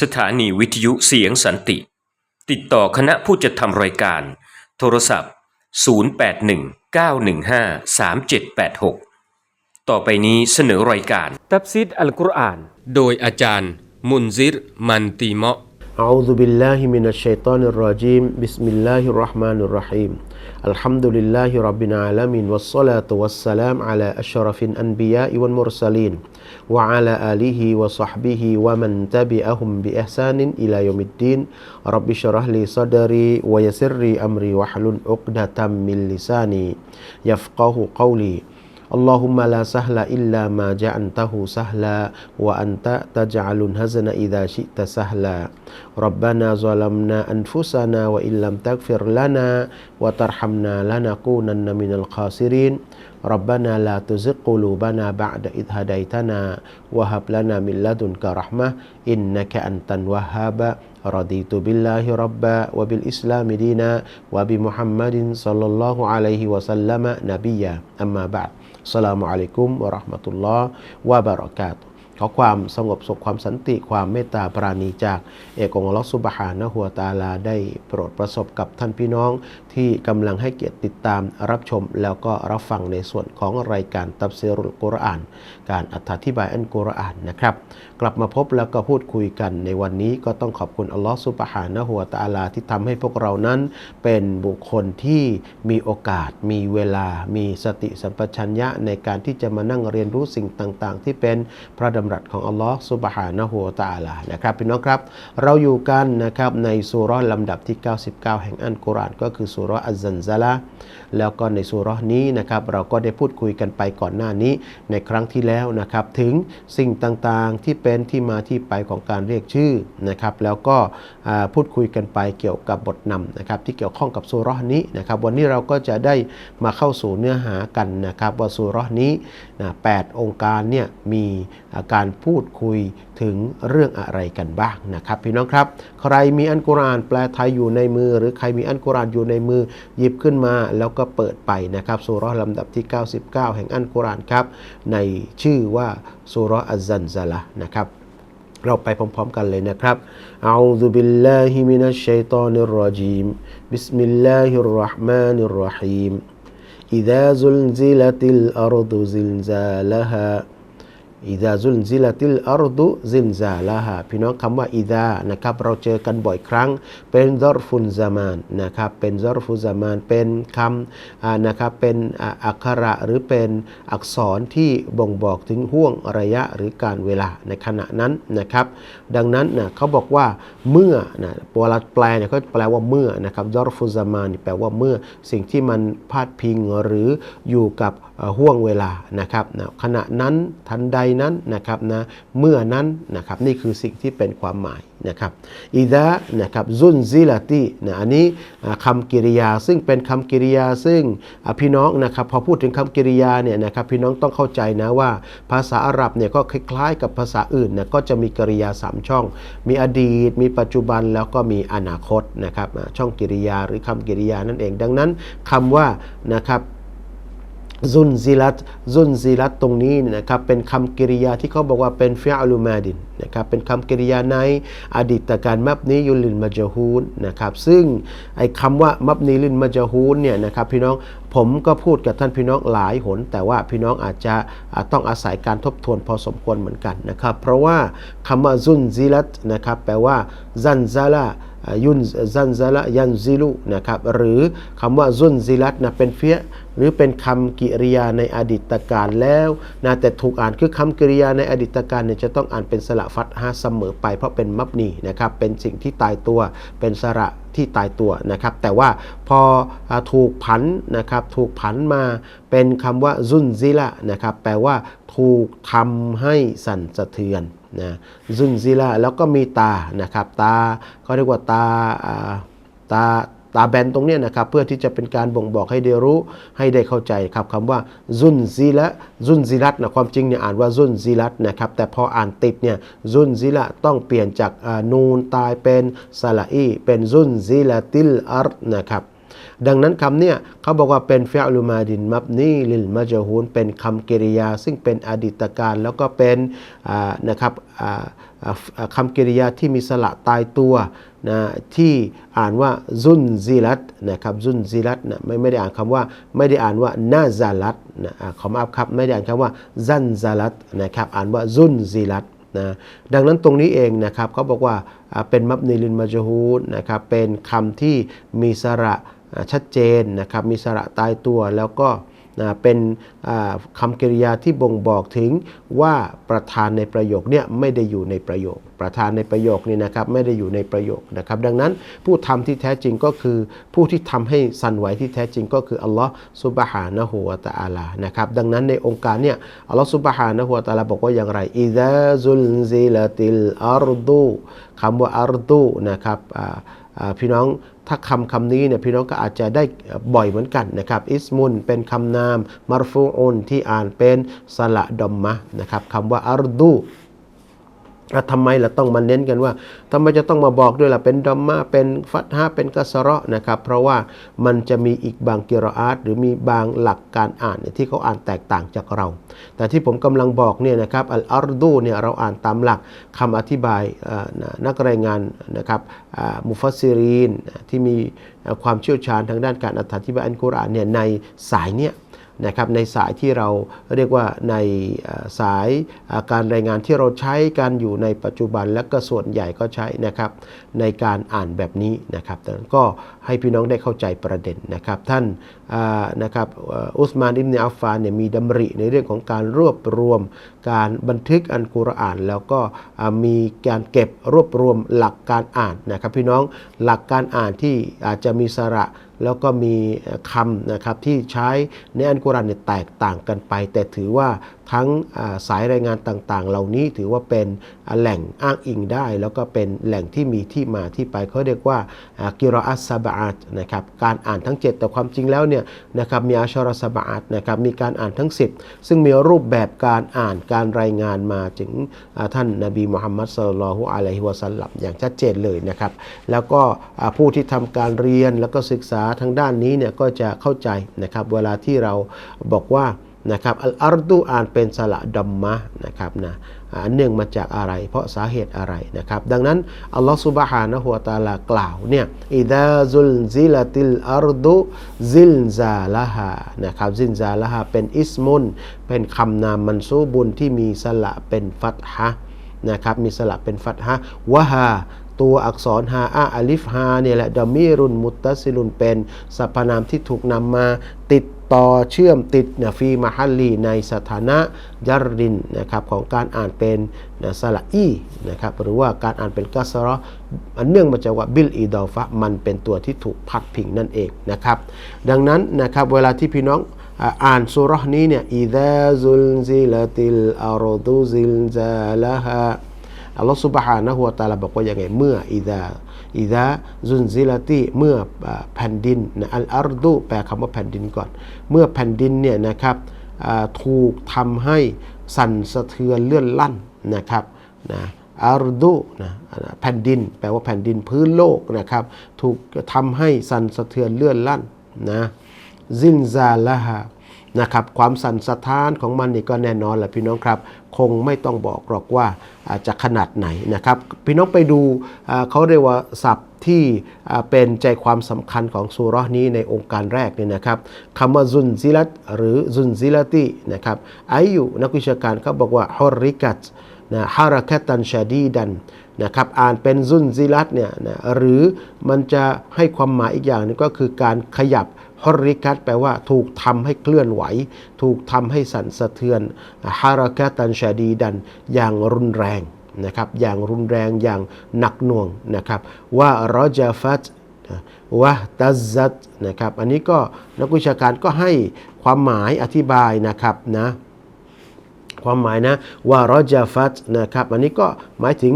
สถานีวิทยุเสียงสันติ ติดต่อคณะผู้จัดทำรายการ โทรศัพท์ 0819153786 ต่อไปนี้เสนอรายการ ตับซิดอัลกุรอาน โดยอาจารย์ มุนซิร มันตีเมาะ أعوذ بالله من الشيطان الرجيم بسم الله الرحمن الرحيم الحمد لله رب العالمين والصلاة والسلام على أشرف الأنبياء والمرسلين وعلى آله وصحبه ومن تبعهم بإحسان إلى يوم الدين رب اشرح لي صدري ويسر لي أمري واحلل عقدة من لساني يفقه قولي اللهم لا سهل إلا ما جعلته سهلا وأنت تجعل الهزن إذا شئت سهلا. ربنا ظلمنا أنفسنا وإن لم تغفر لنا وترحمنا لنكونن من الخاسرين. ربنا لا تزغ قلوبنا بعد إذ هديتنا وهب لنا من لدنك رحمة إنك أنت الوهاب. رضيت بالله ربا وبالإسلام دينا وبمحمد صلى الله عليه وسلم نبيا. أما بعد. สลามุอะลัยกุมวะราะห์มะตุลลอฮ์วะบะเราะกาตุขอความสงบสุขความสันติความเมตตาปราณีจาก เอกองค์อัลลอฮ์ซุบฮานะฮัวตาลาได้โปรดประสบกับท่านพี่น้อง ที่กำลังให้เกียรติติดตามรับชม แล้วก็รับฟังในส่วนของรายการตับเซรุลกุรอาน การอธิบายอันกุรอานนะครับ กลับมาพบแล้วก็พูดคุยกันในวันนี้ก็ต้องขอบคุณอัลลอฮ์ซุบฮานะฮูวตาลาที่ทำให้พวกเรานั้น เป็นบุคคลที่มีโอกาส มีเวลา มีสติสัมปชัญญะในการที่จะมานั่งเรียนรู้สิ่งต่างๆ ที่เป็นพระดำรัสของอัลลอฮ์ซุบฮานะฮูวตาลานะครับพี่น้องครับ เราอยู่กันนะครับในสุราะห์ลำดับที่ 99 แห่งอันกุรอานก็คือสุราะห์อัซซันซะละแล้วก็ในสุรนี้นะครับเราก็ได้พูดคุยกันไปก่อนหน้านี้ในครั้งที่แล้วนะครับถึงสิ่งต่างๆที่เป็นที่มาที่ไปของการเรียกชื่อนะครับแล้วก็พูดคุยกันไปเกี่ยวกับบทนำนะครับที่เกี่ยวข้องกับสุรนี้นะครับวันนี้เราก็จะได้มาเข้าสู่เนื้อหากันนะครับว่าสุรนี้นะแปดองค์การเนี่ยมีการพูดคุย ถึงเรื่องอะไรกันบ้างนะครับพี่น้องครับ ใครมีอันกุรอานแปลไทยอยู่ในมือ หรือใครมีอันกุรอานอยู่ในมือหยิบขึ้นมาแล้วก็เปิดไปนะครับสุเราะห์ลำดับที่ 99 แห่งอันกุรอานครับ ในชื่อว่าสุเราะห์อัซซันซะละห์นะครับ เราไปพร้อมๆกันเลยนะครับอาซุบิลลาฮิมินัชชัยฏอนิรรจีม บิสมิลลาฮิรเราะห์มานิรเราะฮีม إذا زلزلت الأرض زلزالها อิดาซุลซิลติลอาร์ดุซินซาลาฮาพี่น้องคำว่าอิดานะครับเราเจอกันบ่อยครั้ง เป็นซอรฟุนซามานนะครับเป็นซอรฟุนซามานเป็นคำนะครับเป็นอักขระหรือเป็นอักษรที่บ่งบอกถึงห่วงระยะหรือการเวลาในขณะนั้นนะครับ ดังนั้นนะเขาบอกว่าเมื่อนะเวลาแปลเนี่ยเขาแปลว่าเมื่อนะครับซอรฟุนซามานแปลว่าเมื่อสิ่งที่มันพาดพิงหรืออยู่กับ ห่วงเวลานะครับนะขณะนั้นทันใดนั้นนะครับนะเมื่อนั้นนะครับนี่คือสิ่งที่เป็นความหมายนะครับอิดะนะครับซุนซิลาตินะอันนี้อ่าคำกริยาซึ่งเป็นคำกริยาซึ่งพี่น้องนะครับพอพูดถึงคำกริยาเนี่ยนะครับพี่น้องต้องเข้าใจนะว่าภาษาอาหรับเนี่ยก็คล้ายๆ กับภาษาอื่นนะก็จะมีกริยาสามช่อง มีอดีต มีปัจจุบันแล้วก็มีอนาคตนะครับช่องกริยาหรือคำกริยานั่นเองดังนั้นคำว่านะครับ ซุนซิลัตซุนซิลัตตรงนี้นะครับเป็นคำกริยาที่เขาบอกว่าเป็นฟิอัลูมาดินนะครับเป็นคำกริยาในอดีตการมับนี้ยุลินมาจฮูนนะครับซึ่งไอ้คำว่ามับนีลินมาจฮูนเนี่ยนะครับพี่น้องผมก็พูดกับท่านพี่น้องหลายหน แต่ว่าพี่น้องอาจจะต้องอาศัยการทบทวนพอสมควรเหมือนกันนะครับเพราะว่าคำว่าซุนซิลัตนะครับแปลว่าซันซาลา ยุนซันซาละยันซิลุนะครับหรือคำว่าซุนซิลัตนะเป็นเฟียหรือเป็นคำกิริยาในอดีตการแล้วนะแต่ถูกอ่านคือคำกริยาในอดีตการเนี่ยจะต้องอ่านเป็นสระฟัตฮะเสมอไป เพราะเป็นมับนีนะครับเป็นสิ่งที่ตายตัวเป็นสระที่ตายตัวนะครับ แต่ว่าพอถูกผันนะครับถูกผันมาเป็นคำว่าซุนซิละนะครับแปลว่าถูกทำให้สั่นสะเทือน นะซุนซิละแล้วก็มีตานะครับตาเขาเรียกว่าตาตาตาแบนตรงนี้นะครับเพื่อที่จะเป็นการบ่งบอกให้ได้รู้ให้ได้เข้าใจครับคำว่าซุนซิละซุนซิลัตนะความจริงเนี่ยอ่านว่าซุนซิลัตนะครับแต่พออ่านติดเนี่ยซุนซิละต้องเปลี่ยนจากนูนตายเป็นสละอีเป็นซุนซิละติลอาร์นะครับ ดังนั้นคำเนี่ยเขาบอกว่าเป็นฟิอลุมาดินมับนีลิลมาจฮูนเป็นคำกริยา ซึ่งเป็นอดีตการแล้วก็เป็นนะครับคำกริยาที่มีสระตายตัวนะที่อ่านว่าซุนซิลัตนะครับซุนซิลัตนะไม่ไม่ได้อ่านคำว่าไม่ได้อ่านว่านาซาลัตนะอ่าขอมาครับไม่ได้อ่านคำว่าซันซาลัตนะครับอ่านว่าซุนซิลัตนะดังนั้นตรงนี้เองนะครับเขาบอกว่าเป็นมับนีลินมาจฮูดนะครับเป็นคำที่มีสระ ชัดเจนนะครับมีสระตายตัวแล้วก็เป็นคำกริยาที่บ่งบอกถึงว่าประธานในประโยคเนี่ยไม่ได้อยู่ในประโยค ประธานในประโยคนี่นะครับไม่ได้อยู่ในประโยคนะครับดังนั้นผู้ทำที่แท้จริงก็คือ ผู้ที่ทำให้สั่นไหวที่แท้จริงก็คืออัลลอฮ์ซุบฮานะฮูวะตะอาลานะครับดังนั้นในองค์การเนี่ยอัลลอฮ์ซุบฮานะฮูวะตะอาลาบอกว่าอย่างไรอิซาซุลซิลติลอัรดูคำว่าอัรดูนะครับพี่น้อง ถ้าคำคำนี้เนี่ยพี่น้องก็อาจจะได้บ่อยเหมือนกันนะครับ อิสมุนเป็นคำนามมารฟูอุนที่อ่านเป็นสละดอมมะนะครับคำว่าอารดู ทำไมเราต้องมาเน้นกันว่าทำไมจะต้องมาบอกด้วยล่ะเป็นดอมมาเป็นฟัตฮะเป็นกัสระนะครับ เพราะว่ามันจะมีอีกบางกิรออาตหรือมีบางหลักการอ่านที่เขาอ่านแตกต่างจากเรา แต่ที่ผมกำลังบอกเนี่ยนะครับอัลอาร์ดูเนี่ยเราอ่านตามหลักคำอธิบายนักรายงานนะครับมุฟัสซิรีนที่มีความเชี่ยวชาญทางด้านการอธิบายอัลกุรอานเนี่ยในสายเนี่ย นะครับในสายที่เราเรียกว่าในสายาการรายงานที่เราใช้กันอยู่ในปัจจุบันและก็ส่วนใหญ่ก็ใช้นะครับในการอ่านแบบนี้นะครับก็ให้พี่น้องได้เข้าใจประเด็นนะครับท่านานะครับอุสมานอิบเนอัฟฟานเนี่ยมีดำริในเรื่องของการรวบรวม การบันทึกอันกุรอาน แล้วก็มีการเก็บรวบรวมหลักการอ่านนะครับพี่น้องหลักการอ่านที่อาจจะมีสระ แล้วก็มีคำนะครับที่ใช้ในอันกุรานเนี่ยแตกต่างกันไป แต่ถือว่า ทั้งสายรายงานต่างๆ เหล่านี้ถือว่าเป็นแหล่งอ้างอิงได้ แล้วก็เป็นแหล่งที่มีที่มาที่ไปเขาเรียกว่ากิรออัสซาบะอาตนะครับการอ่านทั้ง 7 แต่ความจริงแล้วเนี่ยนะครับมีอัชรอสบะอาตนะครับมีการอ่านทั้ง 10 ซึ่งมีรูปแบบการอ่านการรายงานมาถึงท่านนบีมุฮัมมัดสุลลัลฮุอะลัยฮิวะสัลลัมอย่างชัดเจนเลยนะครับแล้วก็ผู้ที่ทำการเรียนแล้วก็ศึกษาทางด้านนี้เนี่ยก็จะเข้าใจนะครับเวลาที่เราบอกว่า นะครับอัลอาร์ดูอ่านเป็นสละดัมมะนะครับนะอ่าเนื่องมาจากอะไร เพราะสาเหตุอะไรนะครับ ดังนั้นอัลลอฮฺสุบฮานะฮูวะตาลากล่าวเนี่ยอิดาซุลซิลติลอาร์ดูซิลซาละฮานะครับซิลซาละฮาเป็นอิสมุนเป็นคำนามมันซูบุนที่มีสละเป็นฟัตฮะนะครับมีสละเป็นฟัตฮะวะฮาตัวอักษรฮาอาอลิฟฮาเนี่ยแหละดามีรุนมุตตสิลุนเป็นสรรพนามที่ถูกนำมาติด ต่อเชื่อมติดนะฟีมาฮัลลีในสถานะยารดินนะครับของการอ่านเป็นนะสละอีนะครับหรือว่าการอ่านเป็นกัสรอันเนื่องมาจากว่าบิลอีดอฟะมันเป็นตัวที่ถูกพัดพิงนั่นเองนะครับดังนั้นนะครับเวลาที่พี่น้องอ่านสุรษนี้เนี่ยอิดะซุลซิลติลอารดูซิลซาละฮะอัลลอฮฺสุบฮานะฮุวาตาลาบอกว่าอย่างไงเมื่ออิดะ อิดาซุนซิลติเมื่อแผ่นดินนะอัลอาร์ดูแปลคำว่าแผ่นดินก่อน เมื่อแผ่นดินเนี่ยนะครับถูกทำให้สั่นสะเทือนเลื่อนลั่นนะครับนะอาร์ดูนะแผ่นดิน แปลว่าแผ่นดินพื้นโลกนะครับ ถูกทำให้สั่นสะเทือนเลื่อนลั่นนะซินซาละฮานะครับความสั่นสะท้านของมันนี่ก็แน่นอนแหละพี่น้องครับ คงไม่ต้องบอกหรอกว่าจะขนาดไหนนะครับพี่น้องไปดูเขาเรียกว่าศัพท์ที่เป็นใจความสำคัญของสุรนี้ในองค์การแรกเนี่ยนะครับคำว่าซุนซิลัตหรือซุนซิลตินะครับอายุนักวิชาการเขาบอกว่าฮอริกัตนะฮารักตันชาดีดันนะครับอ่านเป็นซุนซิลัตเนี่ยนะหรือมันจะให้ความหมายอีกอย่างนึงก็คือการขยับ ฮอริกัตแปลว่าถูกทำให้เคลื่อนไหว ถูกทำให้สั่นสะเทือนฮารากาตันชาดีดันอย่างรุนแรงนะครับอย่างรุนแรงอย่างหนักหน่วงนะครับว่ารอจาฟัตวะตัซัตนะครับอันนี้ก็นักวิชาการก็ให้ความหมายอธิบายนะครับนะความหมายนะว่ารอจาฟัตนะครับอันนี้ก็หมายถึง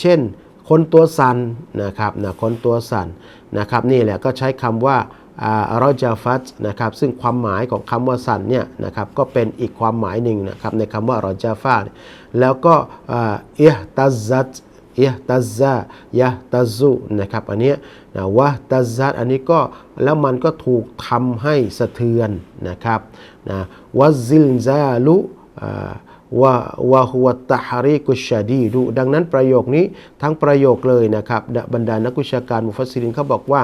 เช่น คนตัวสันนะครับนะคนตัวสันนะครับนี่แหละก็ใช้คำว่า รอจาฟัตนะครับซึ่งความหมายของคำว่าสันเนี่ยนะครับก็เป็นอีกความหมายหนึ่งนะครับในคำว่ารอจาฟาแล้วก็อิฮตัซัตยะตัซายะตัซุนะครับอันนี้นะวะตัซซัดอันนี้ก็แล้วมันก็ถูกทำให้สะเทือนนะครับนะวะซิลซาลุ อ่าวะวะฮุวตะฮาริกุชาดีดูดังนั้นประโยคนี้ทั้งประโยคเลยนะครับบรรดานักวิชาการมุฟัสซิรินเขาบอกว่า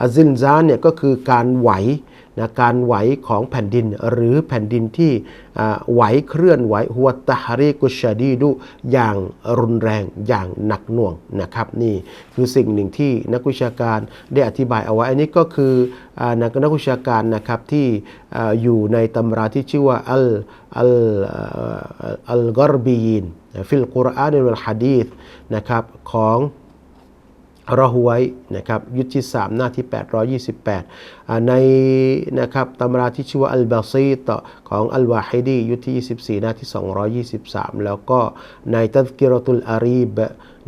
อาซินซานเนี่ยก็คือการไหว นะการไหวของแผ่นดินหรือแผ่นดินที่ไหวเคลื่อนไหวหัวตะฮาริกุชาดีดูอย่างรุนแรงอย่างหนักหน่วงนะครับนี่คือสิ่งหนึ่งที่นักวิชาการได้อธิบายเอาไว้ อันนี้ก็คืออนักนักวิชาการนะครับที่ออยู่ในตำราที่ชื่อว่าอัลอัลอัลกอรบีนฟิลกุรอานวัลฮะดีษนะครับของ รอฮวยนะครับยุทธที่ 3 หน้าที่ 828อ่าในนะครับตำราที่ชื่อว่าอัลบาซีตของอัลวาฮิดียุทธที่ 24 หน้าที่ 223 แล้วก็ในตัซกิรตุลอารีบ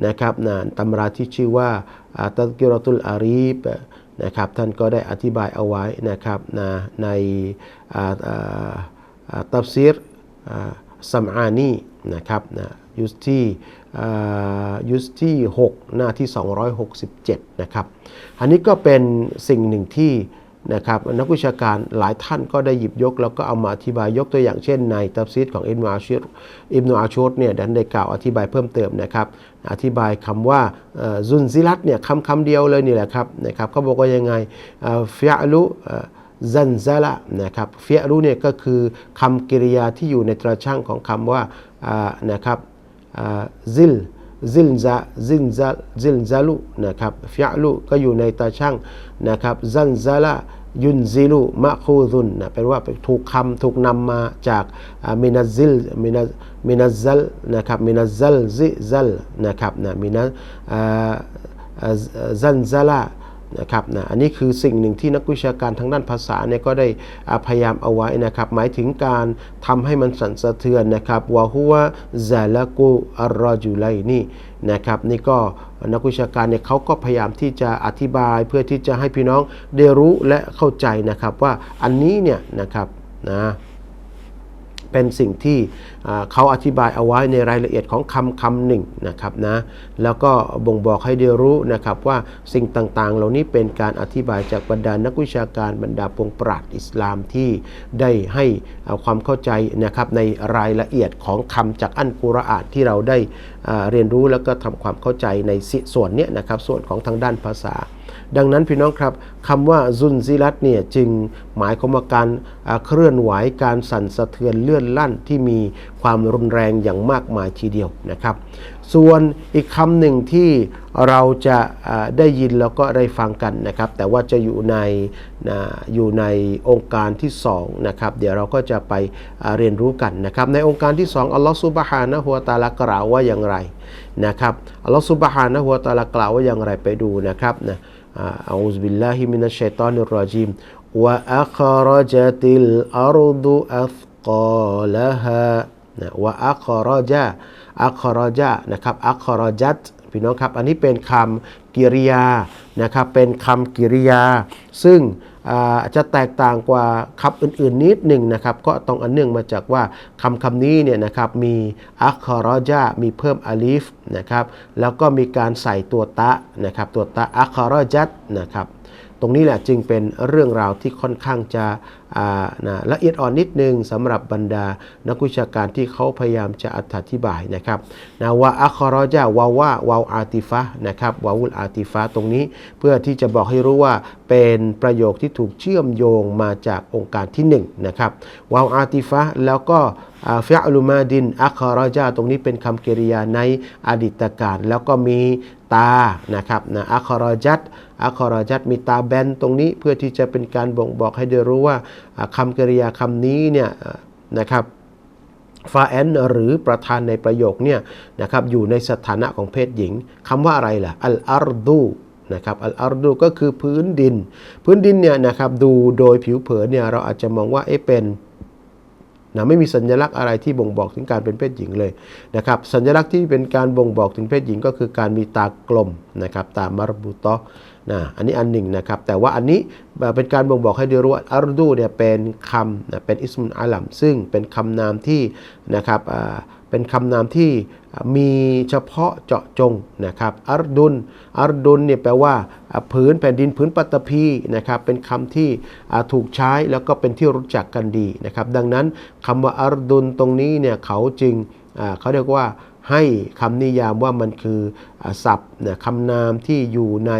นะครับนะตำราที่ชื่อว่าตัซกิรตุลอารีบนะครับท่านก็ได้อธิบายเอาไว้นะครับนะในตัฟซีรอ่าซัมอานีนะครับนะยุทธที่ ยุสที่ 6 หน้าที่ 267 นะครับ อันนี้ก็เป็นสิ่งหนึ่งที่นะครับนักวิชาการหลายท่านก็ได้หยิบยก แล้วก็เอามาอธิบายยกตัวอย่างเช่นในตัฟซีดของอิบนาชิอิบนาอาชูดเนี่ยดันได้กล่าวอธิบายเพิ่มเติมนะครับ อธิบายคำว่าซุนซิลัตเนี่ยคำคำเดียวเลยนี่แหละครับนะครับเขาบอกว่ายังไงฟิอาลุซันซาละนะครับฟิอาลุเนี่ยก็คือคำกริยาที่อยู่ในตราช่างของคำว่าอ่านะครับ ซิลซิลซาซิลซาซิลซาลุนะครับฟิอลุก็อยู่ในตาช่างนะครับซันซาละยุนซิลุมะคูซุนนะแปลว่าถูกคำถูกนำมาจากมินาซิลมินามินาซัลนะครับมินาซัลซิซัลนะครับนะมินาซันซาละ นะครับนะอันนี้คือสิ่งหนึ่งที่นักวิชาการทางด้านภาษาเนี่ยก็ได้พยายามเอาไว้นะครับ หมายถึงการทำให้มันสั่นสะเทือนนะครับวะฮุวซาลากุอัรรอจุไลนี่นะครับนี่ก็นักวิชาการเนี่ยเขาก็พยายามที่จะอธิบายเพื่อที่จะให้พี่น้องได้รู้และเข้าใจนะครับว่าอันนี้เนี่ยนะครับนะ เป็นสิ่งที่เขาอธิบายเอาไว้ในรายละเอียดของคำคำหนึ่งนะครับนะแล้วก็บ่งบอกให้ได้รู้นะครับว่าสิ่งต่างๆ เหล่านี้เป็นการอธิบายจากบรรดานักวิชาการบรรดาปวงปราชญ์อิสลามที่ได้ให้ความเข้าใจนะครับในรายละเอียดของคำจากอันกุรอานที่เราได้เรียนรู้แล้วก็ทำความเข้าใจในส่วนนี้นะครับส่วนของทางด้านภาษา ดังนั้นพี่น้องครับคำว่าซุนซิลัตเนี่ยจึงหมายความว่าการเคลื่อนไหวการสั่นสะเทือนเลื่อนลั่นที่มีความรุนแรงอย่างมากมายทีเดียวนะครับ ส่วนอีกคำหนึ่งที่เราจะได้ยินแล้วก็ได้ฟังกันนะครับ แต่ว่าจะอยู่ในนะอยู่ในองค์การที่สองนะครับเดี๋ยวเราก็จะไปเรียนรู้กันนะครับ ในองค์การที่สองอัลลอฮฺซุบฮานะฮุวาตาลากล่าวว่าอย่างไรนะครับอัลลอฮฺซุบฮานะฮุวาตาลากล่าวว่าอย่างไรไปดูนะครับนะ أعوذ بالله من الشيطان الرجيم وأخرجت الأرض أثقالها นะ وأخرج أخرج นะครับ أخرجت พี่น้องครับ อันนี้เป็นคำกริยานะครับ เป็นคำกริยา ซึ่ง อาจจะแตกต่างกว่าคำอื่นๆนิดหนึ่งนะครับ ก็ต้องอันเนื่องมาจากว่าคำคำนี้เนี่ยนะครับมีอัคคอรอจามีเพิ่มอาลีฟนะครับแล้วก็มีการใส่ตัวตะนะครับตัวตะอัคคอรอจัตนะครับ ตรงนี้แหละจึงเป็นเรื่องราวที่ค่อนข้างจะนะละเอียดอ่อนนิดนึงสำหรับบรรดานักวิชาการที่เขาพยายามจะอธิบายนะครับนะว่าอัคคอรอจาวาวาวาวอาติฟะนะครับวาวุลอาติฟะตรงนี้เพื่อที่จะบอกให้รู้ว่าเป็นประโยคที่ถูกเชื่อมโยงมาจากองค์การที่1นงนะครับวาวอาติฟะแล้วก็ฟิอัลุมาดินอัคคอรอจาตรงนี้เป็นคำกริยาในอดีตการแล้วก็มีตานะครับนะอัคคอรอจัต อัคคอรจัตมีตาแบนตรงนี้เพื่อที่จะเป็นการบ่งบอกให้ได้รู้ว่าอ่าคำกริยาคำนี้เนี่ยนะครับฟาแอนหรือประธานในประโยคเนี่ยนะครับอยู่ในสถานะของเพศหญิงคำว่าอะไรล่ะอัลอาร์ดูนะครับอัลอาร์ดูก็คือพื้นดิน พื้นดินเนี่ยนะครับดูโดยผิวเผินเนี่ยเราอาจจะมองว่าเอ๊ะเป็นนะไม่มีสัญลักษณ์อะไรที่บ่งบอกถึงการเป็นเพศหญิงเลยนะครับสัญลักษณ์ที่เป็นการบ่งบอกถึงเพศหญิงก็คือการมีตากลมนะครับตามารบุตอ นะอันนี้อันหนึ่งนะครับ แต่ว่าอันนี้เป็นการบ่งบอกให้ได้รู้ว่าอารดูเนี่ยเป็นคำนะเป็นอิสมุนอาลัมซึ่งเป็นคำนามที่นะครับเป็นคำนามที่มีเฉพาะเจาะจงนะครับอัรดุนอัรดุนเนี่ยแปลว่าผืนแผ่นดินผืนปัตตภีนะครับเป็นคำที่ถูกใช้แล้วก็เป็นที่รู้จักกันดีนะครับ ดังนั้นคำว่าอัรดุนตรงนี้เนี่ยเขาจึงเขาเรียกว่า ให้คำนิยามว่ามันคือศัพท์คำนามที่อยู่ใน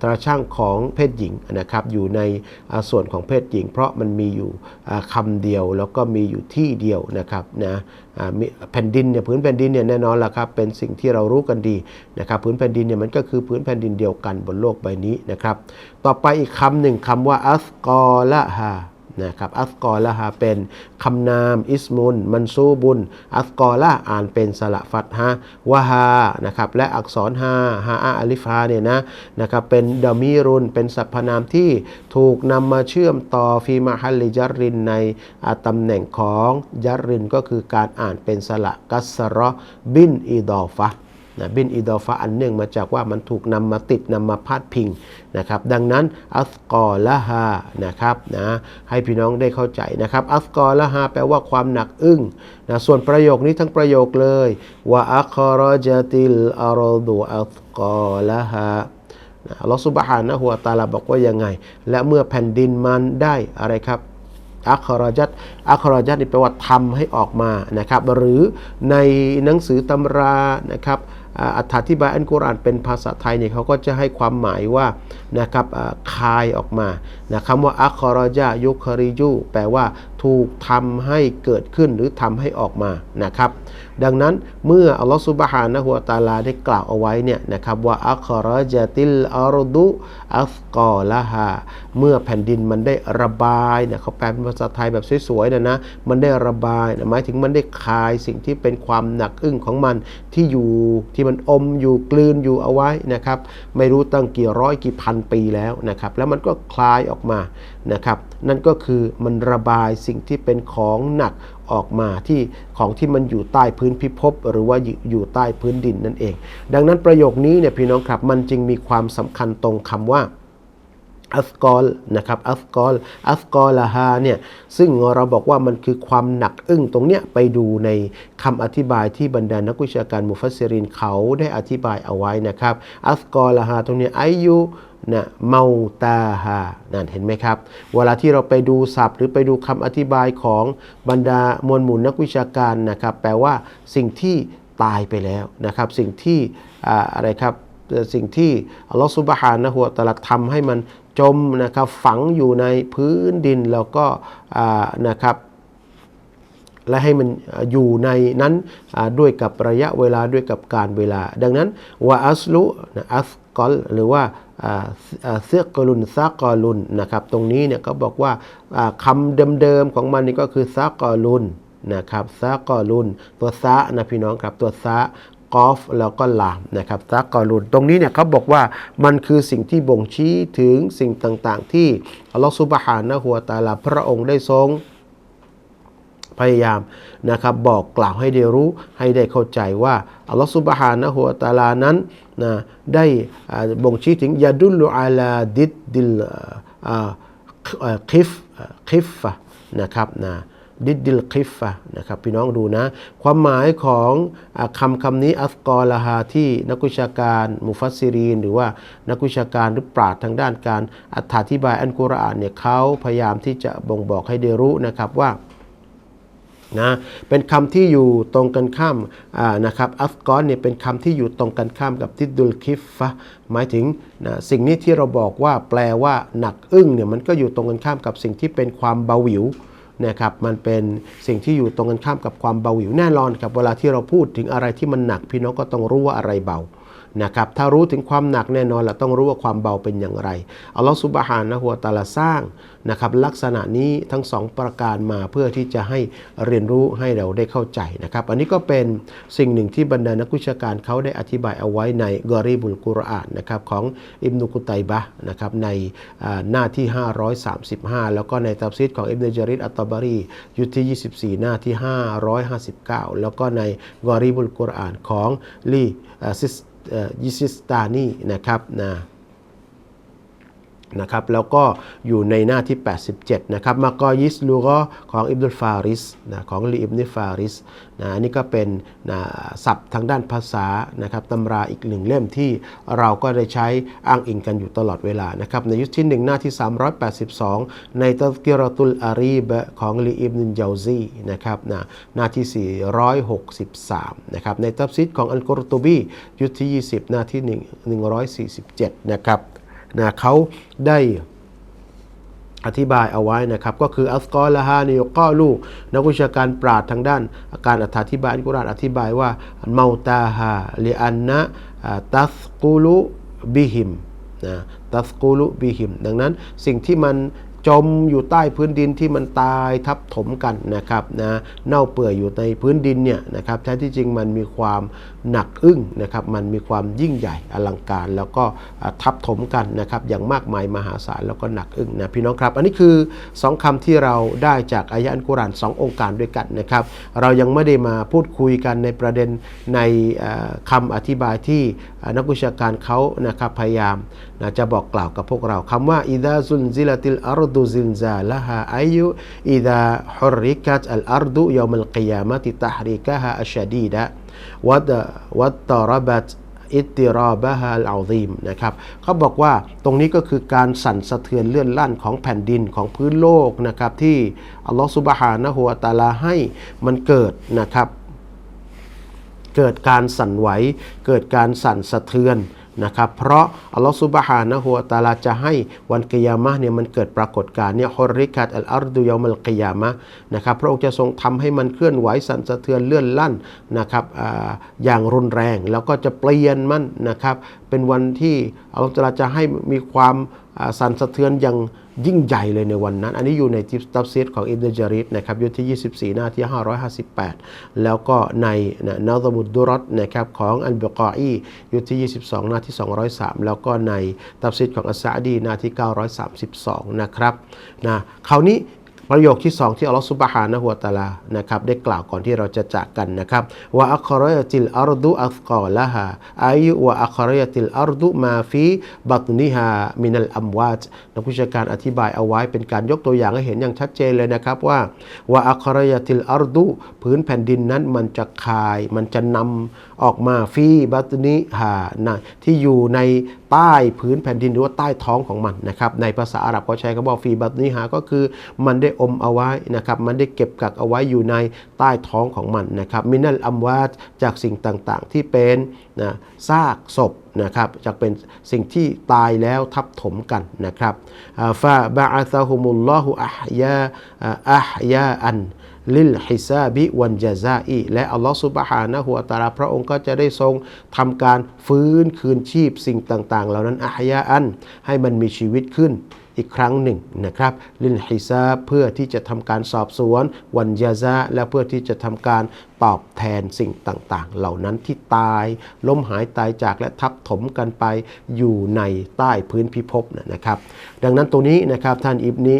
ตราช่างของเพศหญิงนะครับอยู่ในส่วนของเพศหญิง เพราะมันมีอยู่คำเดียวแล้วก็มีอยู่ที่เดียวนะครับนะแผ่นดินเนี่ยพื้นแผ่นดินเนี่ยแน่นอนละครับเป็นสิ่งที่เรารู้กันดีนะครับพื้นแผ่นดินเนี่ยมันก็คือพื้นแผ่นดินเดียวกันบนโลกใบนี้นะครับต่อไปอีกคำหนึ่งคำว่าอัสกอละฮา นะครับอัสกอละฮะเป็นคำนามอิสมุนมันซูบุนอัสกอละอ่านเป็นสระฟัตฮะวะฮานะครับและอักษรฮาฮาอาลิฟฮาเนี่ยนะนะครับเป็นดามีรุนเป็นสรรพนามที่ถูกนำมาเชื่อมต่อฟีมาฮัลลิจัรรินในอ่าตำแหน่งของยัรรินก็คือการอ่านเป็นสระกัสรอบินอีดอฟะ นะบินอิดอฟะอันเนื่องมาจากว่ามันถูกนำมาติดนำมาพาดพิงนะครับ ดังนั้นอัสกอละฮานะครับนะให้พี่น้องได้เข้าใจนะครับ อัสกอละฮาแปลว่าความหนักอึ้งนะส่วนประโยคนี้ทั้งประโยคเลยว่าอัครจติลอารดูอัสกอละฮานะอัลลอฮฺสุบฮานะฮุวตาลาบอกว่ายังไง และเมื่อแผ่นดินมันได้อะไรครับอัครจัตอัครจัตนี่แปลว่าทำให้ออกมานะครับ หรือในหนังสือตำรานะครับ อธิบายอันกุรอานเป็นภาษาไทยเนี่ยเขาก็จะให้ความหมายว่านะครับคายออกมานะคำว่าอัครจายุคริยูแปลว่าถูกทำให้เกิดขึ้นหรือทำให้ออกมานะครับ ดังนั้นเมื่ออัลลอฮฺสุบฮานะฮุวตาลาได้กล่าวเอาไว้เนี่ยนะครับว่าอัครจติลอารดุอัสกอละฮาเมื่อแผ่นดินมันได้ระบายเนี่ยเขาแปลเป็นภาษาไทยแบบสวยๆนะนะมันได้ระบายหมายถึงมันได้คายสิ่งที่เป็นความหนักอึ้งของมันที่อยู่ที่มันอมอยู่กลืนอยู่เอาไว้นะครับไม่รู้ตั้งกี่ร้อยกี่พันปีแล้วนะครับแล้วมันก็คลายออกมานะครับนั่นก็คือมันระบายสิ่งที่เป็นของหนัก ออกมาที่ของที่มันอยู่ใต้พื้นพิภพหรือว่าอยู่ใต้พื้นดินนั่นเอง ดังนั้นประโยคนี้เนี่ยพี่น้องครับมันจึงมีความสำคัญตรงคำว่าอัสกอลนะครับอัสกอลอัสกอลาฮาเนี่ยซึ่งเราบอกว่ามันคือความหนักอึ้งตรงเนี้ยไปดูในคำอธิบายที่บรรดานักวิชาการมุฟัสซิรินเขาได้อธิบายเอาไว้นะครับอัสกอลาฮาตรงเนี้ยอายุ นะเมาตาฮานั่นเห็นไหมครับ เวลาที่เราไปดูศัพท์ หรือไปดูคำอธิบายของบรรดามวลหมู่นักวิชาการนะครับ แปลว่าสิ่งที่ตายไปแล้วนะครับ สิ่งที่อ่าอะไรครับสิ่งที่อัลลอฮฺซุบฮานะฮุวตะอาลทำให้มันจมนะครับฝังอยู่ในพื้นดินแล้วก็นะครับและให้มันอยู่ในนั้นด้วยกับระยะเวลาด้วยกับการเวลา ดังนั้นวะอัสลุอัสกอลหรือว่า อ่าอ่าเซกลุนซากอลุนนะครับตรงนี้เนี่ยก็บอกว่าอ่าคำเดิมๆของมันนี่ก็คือซากอลุนนะครับซากอลุน ตัวซะนะพี่น้องครับตัวซะกอฟแล้วก็ลามนะครับซักกอรุน ตรงนี้เนี่ยเขาบอกว่ามันคือสิ่งที่บ่งชี้ถึงสิ่งต่างๆ ที่อัลลอฮฺซุบฮานะฮูวตาลาพระองค์ได้ทรง พยายามนะครับบอกกล่าวให้ได้รู้ให้ได้เข้าใจว่าอัลลอฮฺซุบฮานะฮูวตาลานั้นนะได้บ่งชี้ถึงยาดุลอาลาดิดดิลคิฟคิฟฟะนะครับนะดิดดิลคิฟฟะนะครับพี่น้องดูนะ ความหมายของอคำคำนี้อัสกอลาฮาที่นักวิชาการมุฟัสซิรีน หรือว่านักวิชาการหรือปราชญ์ทางด้านการอธิบายอันกุรอานเนี่ยเขาพยายามที่จะบ่งบอกให้ได้รู้นะครับว่า นะเป็นคำที่อยู่ตรงกันข้ามนะครับอัฟกอนเนี่ยเป็นคำที่อยู่ตรงกันข้ามกับทิดดุลคิฟฟะหมายถึงนะสิ่งนี้ที่เราบอกว่าแปลว่าหนักอึ้งเนี่ยมันก็อยู่ตรงกันข้ามกับสิ่งที่เป็นความเบาหวิวนะครับมันเป็นสิ่งที่อยู่ตรงกันข้ามกับความเบาหวิวแน่นอนครับเวลาที่เราพูดถึงอะไรที่มันหนักพี่น้องก็ต้องรู้ว่าอะไรเบา นะครับถ้ารู้ถึงความหนักแน่นอนเราต้องรู้ว่าความเบาเป็นอย่างไรอัลลอฮฺซุบฮานะฮูวตาลาสร้างนะครับลักษณะนี้ทั้งสองประการมาเพื่อที่จะให้เรียนรู้ให้เราได้เข้าใจนะครับอันนี้ก็เป็นสิ่งหนึ่งที่บรรดานักวิชาการเขาได้อธิบายเอาไว้ในกอรีบุลกุรอานนะครับของอิบนุกุตัยบะนะครับในอ่าหน้าที่ 535 แล้วก็ในตัฟซีดของอิบนุจาริดอัตตบารียุทธที่ 24 หน้าที่ 559 แล้วก็ในกอรีบุลกุรอานของลีซิส ยิซิสตานีนะครับนะ นะครับแล้วก็อยู่ในหน้าที่ 87 นะครับมากอยิสลูกอของอิบนุลฟาริสนะของลีอิบนุฟาริสนะอันนี้ก็เป็นนะศัพท์ทางด้านภาษานะครับตำราอีกหนึ่งเล่มที่เราก็ได้ใช้อ้างอิงกันอยู่ตลอดเวลานะครับในยุคที่ 1 หน้าที่ 382 ในตัซกิรตุลอารีบของลีอิบนุนเจาซีนะครับนะหน้าที่ 463 นะครับในตัฟซิดของอัลกุรตุบียุคที่ 20 หน้าที่147 นะครับ นะเขาได้อธิบายเอาไว้นะครับก็คืออัสกอลฮานิยก็ลูนักวิชาการปราดทางด้านการอธิบายอัลกุรอานอธิบายว่าเมาตาฮาลิอันนะตัสกูลุบิหิมนะตัสกูลุบิหิม ดังนั้นสิ่งที่มัน จมอยู่ใต้พื้นดินที่มันตายทับถมกันนะครับนะเน่าเปื่อยอยู่ในพื้นดินเนี่ยนะครับแท้ที่จริงมันมีความหนักอึ้งนะครับมันมีความยิ่งใหญ่อลังการ แล้วก็ทับถมกันนะครับอย่างมากมายมหาศาลแล้วก็หนักอึ้งนะพี่น้องครับ อันนี้คือ 2คำที่เราได้จากอายะอัลกุรอานสององค์การด้วยกันนะครับเรายังไม่ได้มาพูดคุยกันในประเด็นในคำอธิบายที่นักวิชาการเขานะครับพยายามนะจะบอกกล่าวกับพวกเราคำว่าอิดาซุนซิลติลอาร์ดูซินซาลฮาอายุอิดาฮุริกัตอัลอาร์ดูยอมัลกิยามะติตฮริกะฮาอัชดีดะวัดวัดตรบัตอิติรอบะฮาลอาซีมนะครับเขาบอกว่าตรงนี้ก็คือการสั่นสะเทือนเลื่อนลั่นของแผ่นดินของพื้นโลกนะครับที่อัลลอฮฺสุบฮานะฮุวาตาลาให้มันเกิดนะครับ เกิดการสั่นไหว เกิดการสั่นสะเทือน นะครับเพราะอัลลอฮฺซุบฮานะฮุวตาลาจะให้วันกิยามะเนี่ยมันเกิดปรากฏการณ์เนี่ยฮอริกัตอัลอาร์ดุยามัลกิยามะนะครับพระองค์จะทรงทำให้มันเคลื่อนไหวสั่นสะเทือนเลื่อนลั่นนะครับออย่างรุนแรง แล้วก็จะเปลี่ยนมันนะครับเป็นวันที่อัลลอฮฺจะให้มีความ สั่นสะเทือนอย่างยิ่งใหญ่เลยในวันนั้น อันนี้อยู่ในจิปตัฟซีดของอิบนุจาริดนะครับยุทที่ 24 หน้าที่ 558 แล้วก็ในนาซมุดดุรัตนะครับของอันบกออียุทที่ 22 หน้าที่ 203 แล้วก็ในตัฟซีดของอัสซาดีหน้าที่ 932 นะครับนะคราวนี้ ประโยคที่สองที่อัลลอฮฺสุบฮานะฮุวาตาลานะครับได้กล่าวก่อนที่เราจะจากกันนะครับว่าอัครยติลอารดุอัฟกอละฮาอายุว่าอัครยติลอารดุมาฟีบัตนิฮามินัลอัมวาตนักวิชาการอธิบายเอาไว้เป็นการยกตัวอย่างให้เห็นอย่างชัดเจนเลยนะครับว่าว่าอัครยติลอารดุพื้นแผ่นดินนั้นมันจะคาย มันจะนำ ออกมาฟีบัตนิฮานะที่อยู่ในใต้พื้นแผ่นดินหรือว่าใต้ท้องของมันนะครับในภาษาอาหรับเขาใช้คำว่าฟีบัตนิฮาก็คือมันได้อมเอาไว้นะครับมันได้เก็บกักเอาไว้อยู่ในใต้ท้องของมันนะครับมินัลอัมวาจากสิ่งต่างๆ ที่เป็นนะซากศพนะครับจากเป็นสิ่งที่ตายแล้วทับถมกันนะครับฟาบะอัซฮุมุลลอฮุอัฮยาอัฮยาอัน ลิลฮิซาบิวันจาซาอีและอัลลอฮฺสุบฮานะหัวตาลาพระองค์ก็จะได้ทรงทำการฟื้นคืนชีพสิ่งต่าง ๆ เหล่านั้นอาฮยาอัน ให้มันมีชีวิตขึ้นอีกครั้งหนึ่งนะครับลินฮิซาเพื่อที่จะทำการสอบสวนวันยาซาและเพื่อที่จะทำการ ตอบแทนสิ่งต่างๆ เหล่านั้นที่ตายล้มหายตายจากและทับถมกันไปอยู่ในใต้พื้นพิภพนะครับ ดังนั้นตรงนี้นะครับท่านอิบนิ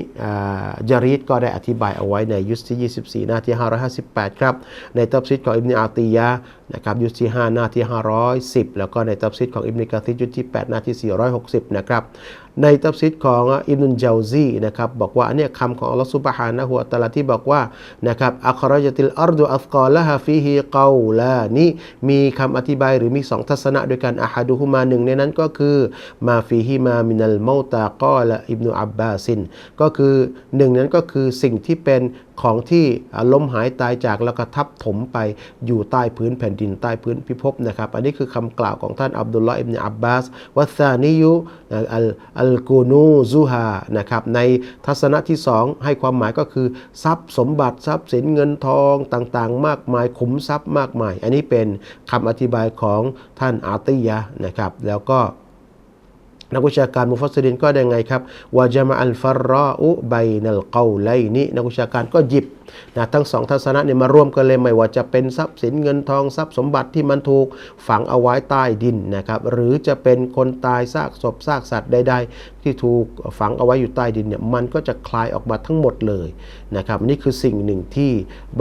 จารีดก็ได้อธิบายเอาไว้ในยุสที่ 24 หน้าที่ 558 ครับ ในตับซิดของอิบนิอาตียะนะครับยุสที่ 5 หน้าที่ 510 แล้วก็ในตับซิดของอิบนิกาซิดยุสที่ 8 หน้าที่ 460 นะครับในตับซิดของอิบนุนเจาซีนะครับบอกว่าเนี่ยคำของอัลลอฮฺสุบฮานะฮุวาตาลาที่บอกว่านะครับอัครจติลอัรดุอัฟกอละฮาฟีฮีกาลานี่มีคำอธิบายหรือมีสองทัศนะด้วยกันอาฮัดุฮุมาหนึ่งในนั้นก็คือมาฟีฮิมามินัลเมาตากอละอิบนุอับบาซินก็คือหนึ่งนั้นก็คือสิ่งที่เป็น ของที่ล้มหายตายจากแล้วก็ทับถมไปอยู่ใต้พื้นแผ่นดินใต้พื้นพิภพนะครับ อันนี้คือคำกล่าวของท่านอับดุลลอฮ์อิบนอับบาสวัซานิยุอัลอัลกูนูซูฮานะครับในทัศนะที่สองให้ความหมายก็คือ ทรัพย์สมบัติทรัพย์สินเงินทองต่างๆ มากมายขุมทรัพย์มากมาย อันนี้เป็นคำอธิบายของท่านอาติยะนะครับ แล้วก็ นักวิชาการมุฟัสซินก็ได้ไงครับวาจามาอัลฟาร์อุไบนัลเกาไลนี้นักวิชาการก็หยิบนะทั้งสองทัศนะเนี่ยมารวมกันเลยไม่ว่าจะเป็นทรัพย์สินเงินทองทรัพย์สมบัติที่มันถูกฝังเอาไว้ใต้ดินนะครับหรือจะเป็นคนตายซากศพซากสัตว์ใด ที่ถูกฝังเอาไว้อยู่ใต้ดินเนี่ยมันก็จะคลายออกมาทั้งหมดเลยนะครับนี่คือสิ่งหนึ่งที่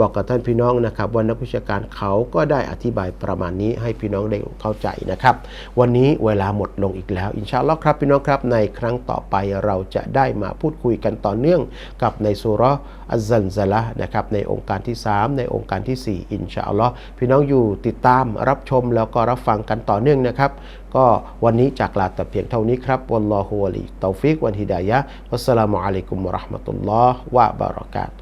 บอกกับท่านพี่น้องนะครับว่านักวิชาการเขาก็ได้อธิบายประมาณนี้ให้พี่น้องได้เข้าใจนะครับ วันนี้เวลาหมดลงอีกแล้ว อินชาอัลลอฮ์ครับพี่น้องครับในครั้งต่อไปเราจะได้มาพูดคุยกันต่อเนื่องกับในสุราะห์ อัซซันซะละห์นะครับในองค์การที่ 3 ในองค์การทีสี่ 4 อินชาอัลลอฮ์พี่น้องอยู่ติดตามรับชมแล้วก็รับฟังกันต่อเนื่องนะครับ ก็วันนี้จากลาแต่เพียงเท่านี้ครับวัลลอฮุวะลีตอฟิกวันฮิดายะฮ์วัสสลามุอะลัยกุมวะเราะห์มะตุลลอฮ์วะบะเราะกาตุฮ์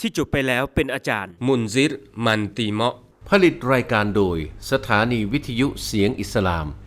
ที่จบไปแล้วเป็นอาจารย์ มุนซิร มันตีเมาะผลิตรายการโดย สถานีวิทยุเสียงอิสลาม